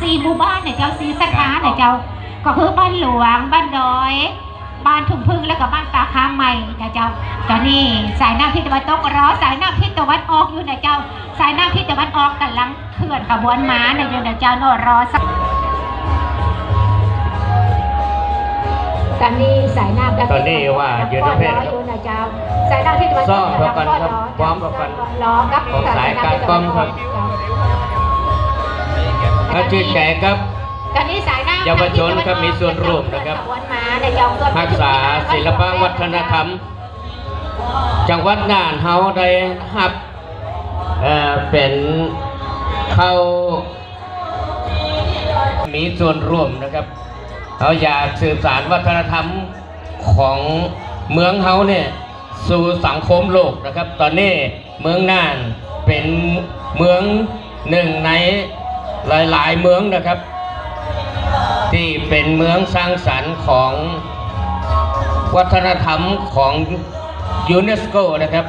สี่หมู่บ้านเนี่ยเจ้าสีสถานเนี่ยเจ้าก็คือบ้านหลวง บ้านดอย บ้านทุ่งพึ่งแล้วก็บ้านตาค้าใหม่นะเจ้าตอนนี้สายน้ำทิศตะวันตกรอสายน้ำทิศตะวันออกอยู่นะเจ้า สายน้ำทิศตะวันออกกำลังเคลื่อนขบวนม้าเนี่ยเจ้านะเจ้าโนรอสักตอนนี้สายน้ำตอนนี้ว่ายืนประเภทครับอยู่นะเจ้าสายน้ำทิศตะวันตกซ่อมประกันครับพร้อมประกันรอครับของสายการกล้องครับ ถ้าชื่นใจครับตอนนี้สายน้ำเยาวชนครับมีส่วนร่วมนะครับขบวนม้าเนี่ยเจ้าเพื่อรักษาศิลปวัฒนธรรม จังหวัดน่านเฮาได้รับเอ่อเป็นเข้ามีส่วนร่วมนะครับเขาอยากสื่อสารวัฒนธรรมของเมืองเฮาเนี่ยสู่สังคมโลกนะครับ ตอนนี้เมืองน่านเป็นเมืองหนึ่งใน หลาย ๆ เมืองนะครับ ที่เป็นเมืองสร้างสรรค์ของวัฒนธรรมของยูเนสโกนะครับ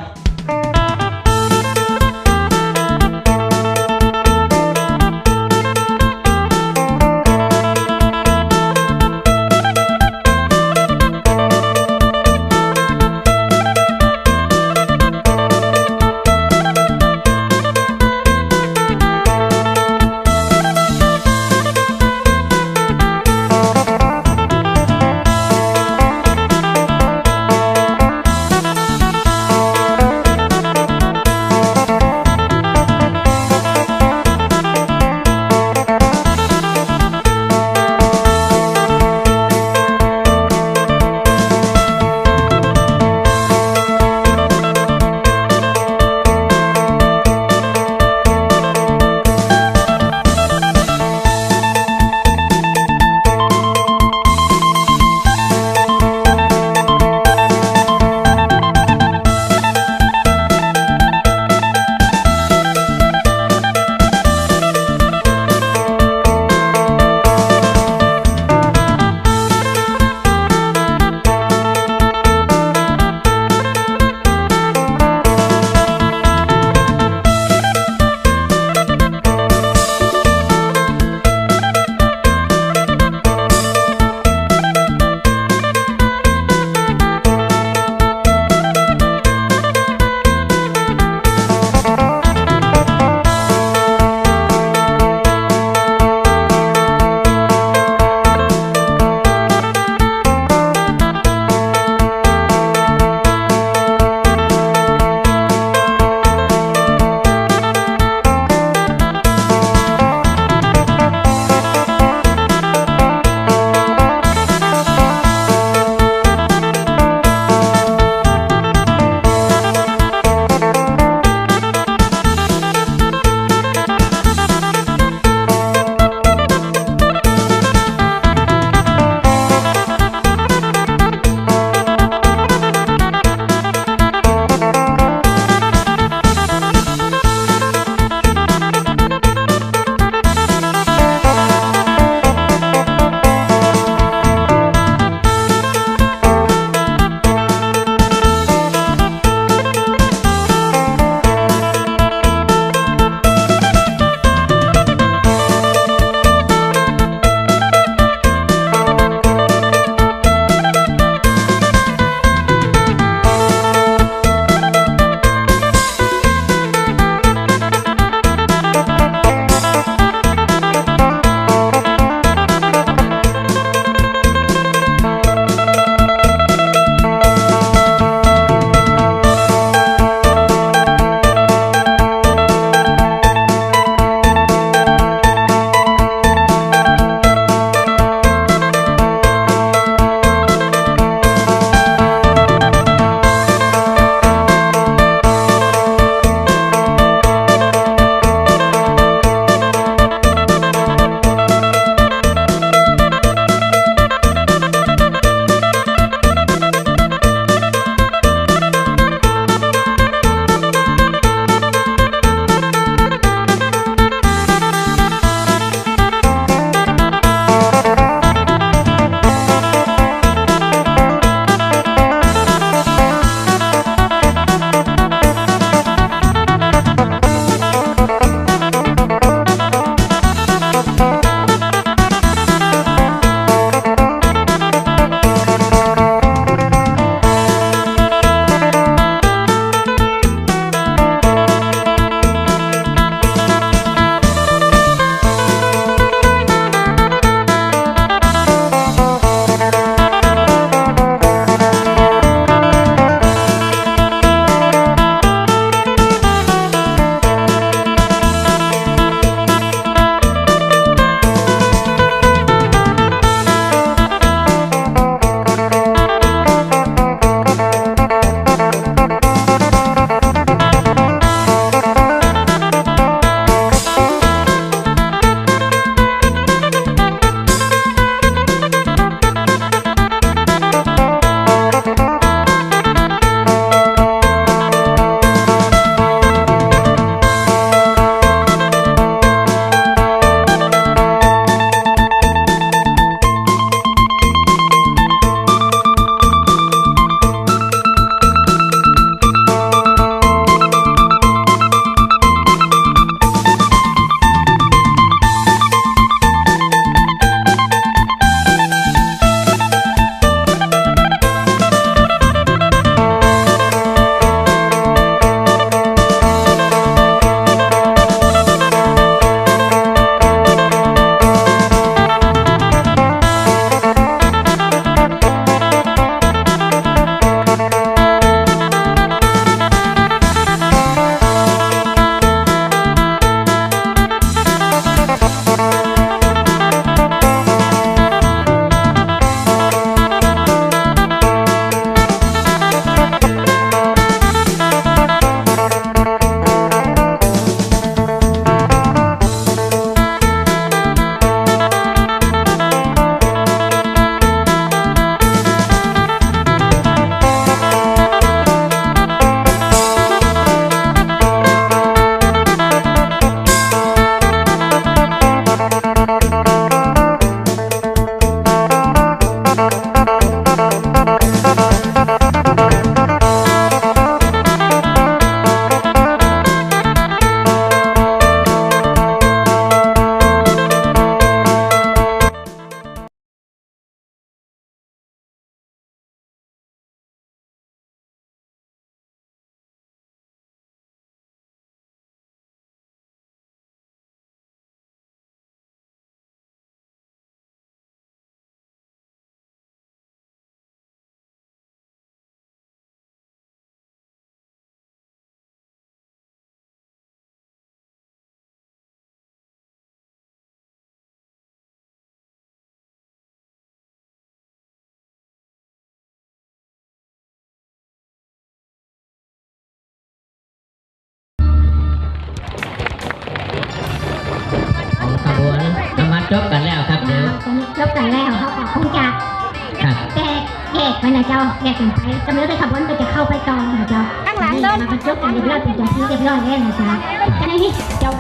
นะเจ้าแยกกันไปกำลังได้ขับวนไปจะเข้าไปต่อนะเจ้าข้างหลังเดินมาบรรจบกันเรียบร้อยเป็นเจ้าที่เรียบร้อยแล้วนะเจ้าจะได้ที่เจ้า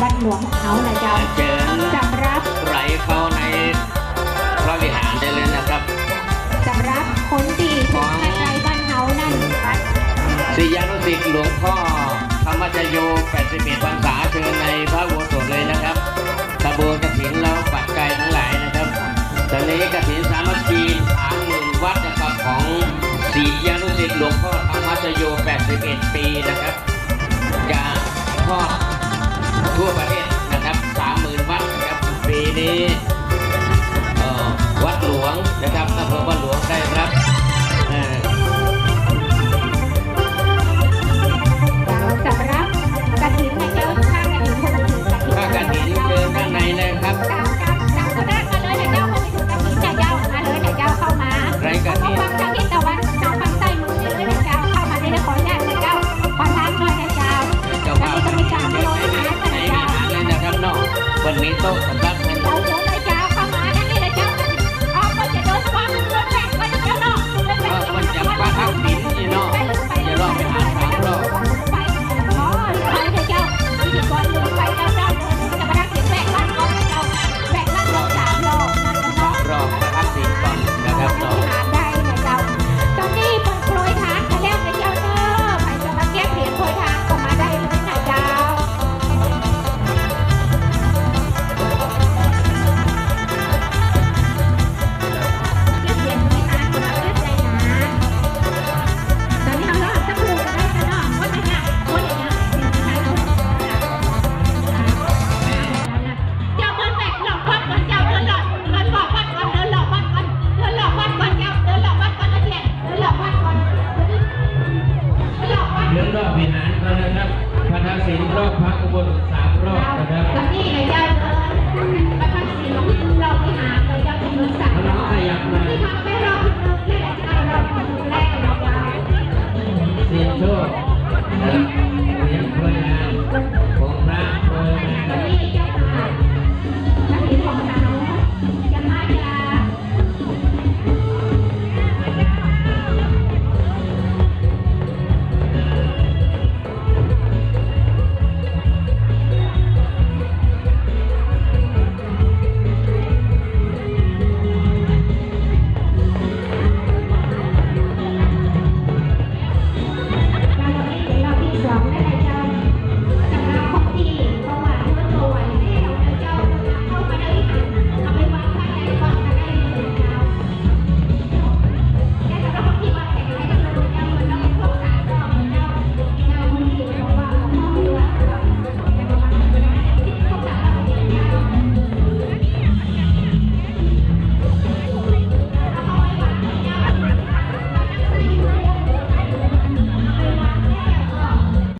วัดหลวงของเขานะเจ้าเชิญสำรับไหลเข้าในพระวิหารได้เลยนะครับสำรับคนที่ถูกใจบ้านเฮานั่นศิยานุสิทธิ์หลวงพ่อธรรมจโย 81พรรษาเชิญในพระโบสถเลยนะครับ เจ้าภ